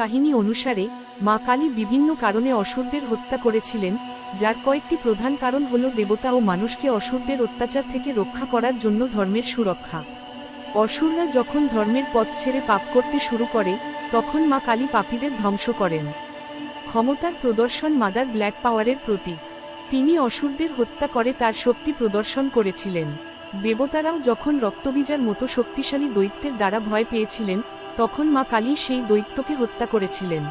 কাহিনী অনুসারে, মা কালী বিভিন্ন কারণে অসুরদের হত্যা করেছিলেন, যার কয়েকটি প্রধান কারণ হল দেবতা ও মানুষকে অসুরদের অত্যাচার থেকে রক্ষা করার জন্য ধর্মের সুরক্ষা। অসুররা যখন ধর্মের পথ ছেড়ে পাপ করতে শুরু করে, তখন মা কালী পাপীদের ধ্বংস করেন। ক্ষমতার প্রদর্শন মাদার ব্ল্যাক পাওয়ারের প্রতীক। তিনি অসুরদের হত্যা করে তার শক্তি প্রদর্শন করেছিলেন। দেবতারাও যখন রক্তবীজার মতো শক্তিশালী দৈত্যের দ্বারা ভয় পেয়েছিলেন তখন মা কালী সেই দৈত্যকে হত্যা করেছিলেন।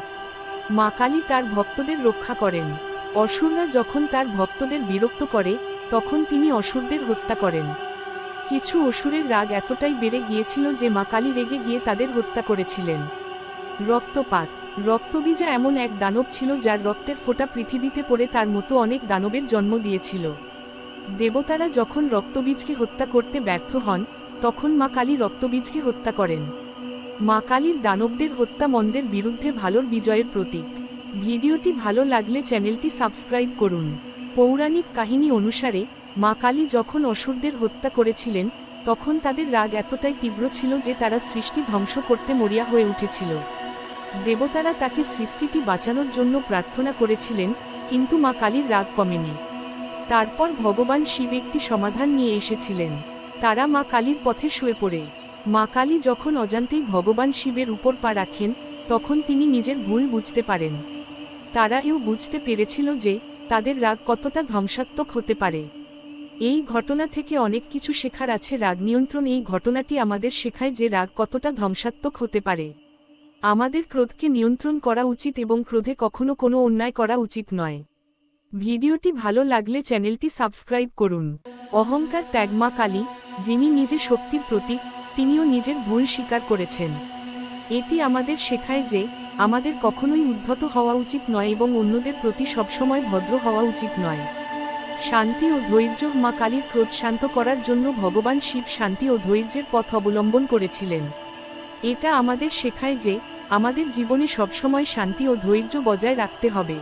মা কালী তার ভক্তদের রক্ষা করেন। অসুররা যখন তার ভক্তদের বিরক্ত করে, তখন তিনি অসুরদের হত্যা করেন। কিছু অসুরের রাগ এতটাই বেড়ে গিয়েছিল যে মা কালী রেগে গিয়ে তাদের হত্যা করেছিলেন। রক্তপাত। রক্তবীজা এমন এক দানব ছিল যার রক্তের ফোঁটা পৃথিবীতে পড়ে তার মতো অনেক দানবের জন্ম দিয়েছিল। দেবতারা যখন রক্তবীজকে হত্যা করতে ব্যর্থ হন, তখন মা কালী রক্তবীজকে হত্যা করেন। মা কালীর দানবদের হত্যা মন্দের বিরুদ্ধে ভালোর বিজয়ের প্রতীক। ভিডিওটি ভালো লাগলে চ্যানেলটি সাবস্ক্রাইব করুন। পৌরাণিক কাহিনী অনুসারে, মা কালী যখন অসুরদের হত্যা করেছিলেন, তখন তাদের রাগ এতটাই তীব্র ছিল যে তারা সৃষ্টি ধ্বংস করতে মরিয়া হয়ে উঠেছিল। দেবতারা তাকে সৃষ্টিটি বাঁচানোর জন্য প্রার্থনা করেছিলেন, কিন্তু মা কালীর রাগ কমেনি। তারপর ভগবান শিব একটি সমাধান নিয়ে এসেছিলেন। তারা মা কালীর পথে শুয়ে পড়ে। মা কালী যখন অজান্তেই ভগবান শিবের উপর পা রাখেন, তখন তিনি নিজের ভুল বুঝতে পারেন। তারা এও বুঝতে পেরেছিল যে, তাদের রাগ কতটা ধ্বংসাত্মক হতে পারে। এই ঘটনা থেকে অনেক কিছু শেখার আছে। রাগ নিয়ন্ত্রণ এই ঘটনাটি আমাদের শেখায় যে রাগ কতটা ধ্বংসাত্মক হতে পারে। আমাদের ক্রোধকে নিয়ন্ত্রণ করা উচিত এবং ক্রোধে কখনো কোনো অন্যায় করা উচিত নয়। ভিডিওটি ভালো লাগলে চ্যানেলটি সাবস্ক্রাইব করুন। অহংকার ত্যাগমা কালী, যিনি নিজে শক্তির প্রতীক তিনিও নিজের ভুল স্বীকার করেছেন। এটি আমাদের শেখায় যে, আমাদের কখনোই উদ্ধত হওয়া উচিত নয় এবং অন্যদের প্রতি সবসময় ভদ্র হওয়া উচিত নয়। শান্তি ও ধৈর্য মা কালীর ক্রোধ শান্ত করার জন্য ভগবান শিব শান্তি ও ধৈর্যের পথ অবলম্বন করেছিলেন। এটা আমাদের শেখায় যে, আমাদের জীবনে সবসময় শান্তি ও ধৈর্য বজায় রাখতে হবে।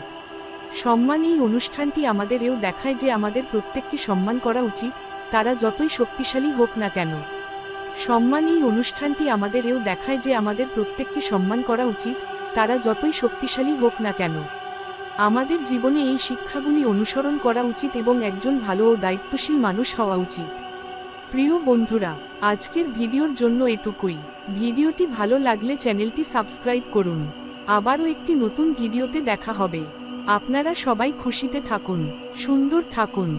সম্মান এই অনুষ্ঠানটি আমাদের এও দেখায় যে আমাদের প্রত্যেককে সম্মান করা উচিত, তারা যতই শক্তিশালী হোক না কেন। সম্মান এই অনুষ্ঠানটি আমাদের এও দেখায় যে আমাদের প্রত্যেককে সম্মান করা উচিত, তারা যতই শক্তিশালী হোক না কেন। আমাদের জীবনে এই শিক্ষাগুলি অনুসরণ করা উচিত এবং একজন ভালো ও দায়িত্বশীল মানুষ হওয়া উচিত। প্রিয় বন্ধুরা, আজকের ভিডিওর জন্য এটুকুই। ভিডিওটি ভালো লাগলে চ্যানেলটি সাবস্ক্রাইব করুন। আবারও একটি নতুন ভিডিওতে দেখা হবে। আপনারা সবাই খুশিতে থাকুন, সুন্দর থাকুন।